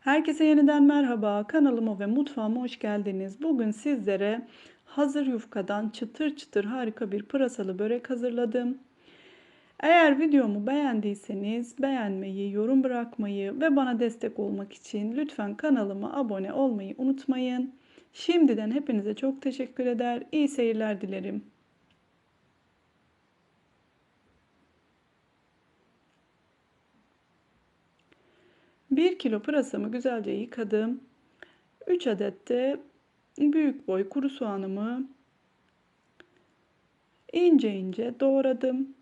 Herkese yeniden merhaba. Kanalıma ve mutfağıma hoş geldiniz. Bugün sizlere hazır yufkadan çıtır çıtır harika bir pırasalı börek hazırladım. Eğer videomu beğendiyseniz beğenmeyi, yorum bırakmayı ve bana destek olmak için lütfen kanalıma abone olmayı unutmayın. Şimdiden hepinize çok teşekkür eder. İyi seyirler dilerim. Bir kilo pırasamı güzelce yıkadım. 3 adet de büyük boy kuru soğanımı ince ince doğradım.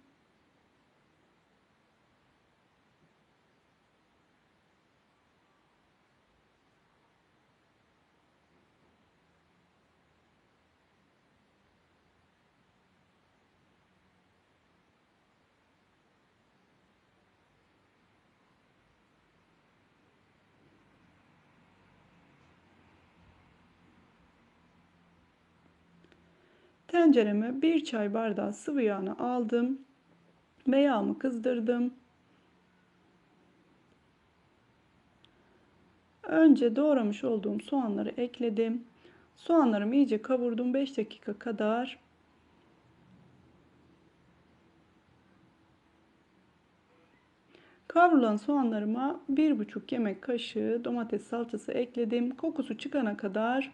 Tencereme bir çay bardağı sıvı yağını aldım ve yağımı kızdırdım. Önce doğramış olduğum soğanları ekledim. Soğanlarımı iyice kavurdum 5 dakika kadar. Kavrulan soğanlarıma 1,5 yemek kaşığı domates salçası ekledim. Kokusu çıkana kadar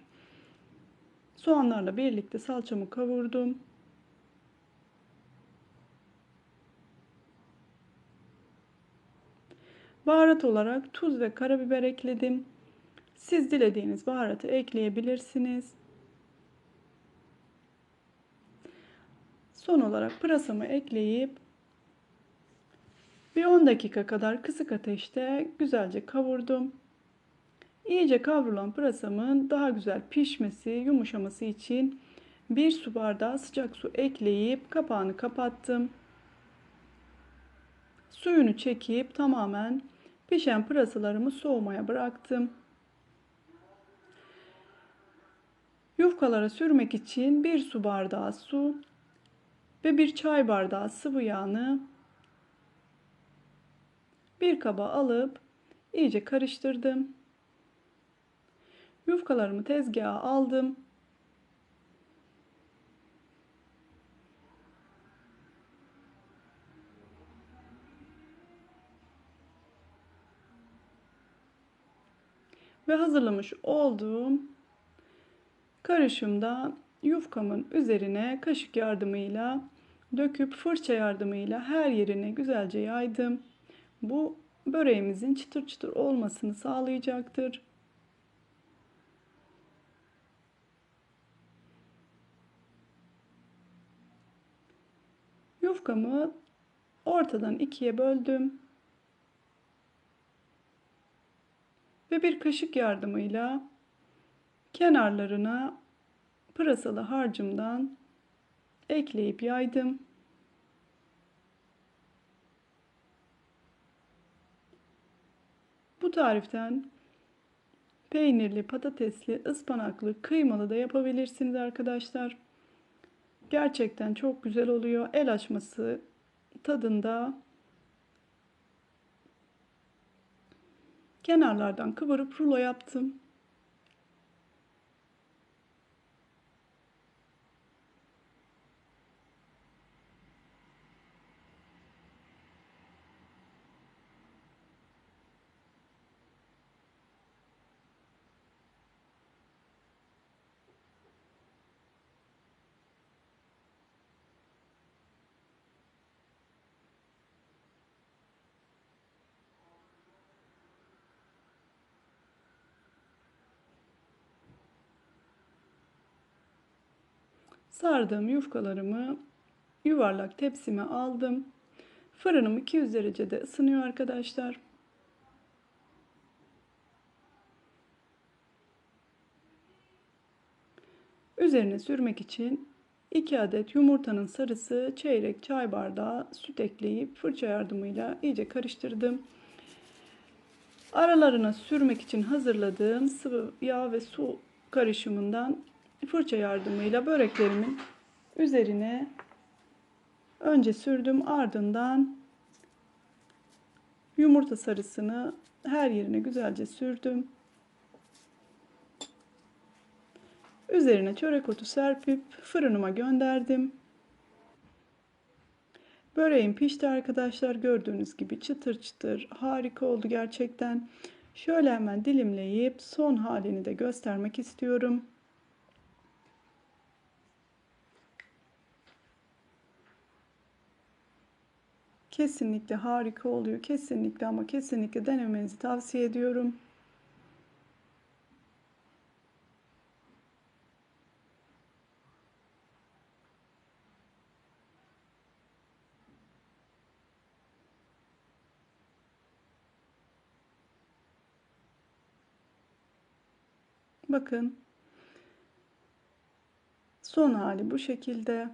Soğanlarla birlikte salçamı kavurdum. Baharat olarak tuz ve karabiber ekledim. Siz dilediğiniz baharatı ekleyebilirsiniz. Son olarak pırasamı ekleyip bir 10 dakika kadar kısık ateşte güzelce kavurdum. İyice kavrulan pırasamın daha güzel pişmesi, yumuşaması için bir su bardağı sıcak su ekleyip kapağını kapattım. Suyunu çekip tamamen pişen pırasalarımı soğumaya bıraktım. Yufkalara sürmek için bir su bardağı su ve bir çay bardağı sıvı yağını bir kaba alıp iyice karıştırdım. Yufkalarımı tezgaha aldım. Ve hazırlamış olduğum karışımda yufkamın üzerine kaşık yardımıyla döküp fırça yardımıyla her yerine güzelce yaydım. Bu böreğimizin çıtır çıtır olmasını sağlayacaktır. Yufkamı ortadan ikiye böldüm. Ve bir kaşık yardımıyla kenarlarına pırasalı harcımdan ekleyip yaydım. Bu tariften peynirli, patatesli, ıspanaklı, kıymalı da yapabilirsiniz arkadaşlar. Gerçekten çok güzel oluyor. El açması tadında. Kenarlardan kıvırıp rulo yaptım. Sardığım yufkalarımı yuvarlak tepsime aldım. Fırınım 200 derecede ısınıyor arkadaşlar. Üzerine sürmek için 2 adet yumurtanın sarısı, çeyrek çay bardağı süt ekleyip fırça yardımıyla iyice karıştırdım. Aralarına sürmek için hazırladığım sıvı yağ ve su karışımından fırça yardımıyla böreklerimin üzerine önce sürdüm ardından yumurta sarısını her yerine güzelce sürdüm. Üzerine çörek otu serpip fırınıma gönderdim. Böreğim pişti arkadaşlar. Gördüğünüz gibi çıtır çıtır harika oldu gerçekten. Şöyle hemen dilimleyip son halini de göstermek istiyorum. Kesinlikle harika oluyor. Kesinlikle ama kesinlikle denemenizi tavsiye ediyorum. Bakın. Son hali bu şekilde.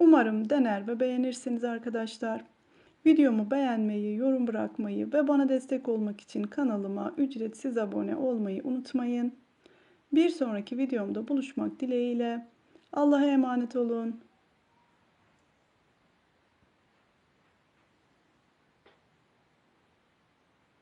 Umarım dener ve beğenirsiniz arkadaşlar. Videomu beğenmeyi, yorum bırakmayı ve bana destek olmak için kanalıma ücretsiz abone olmayı unutmayın. Bir sonraki videomda buluşmak dileğiyle. Allah'a emanet olun.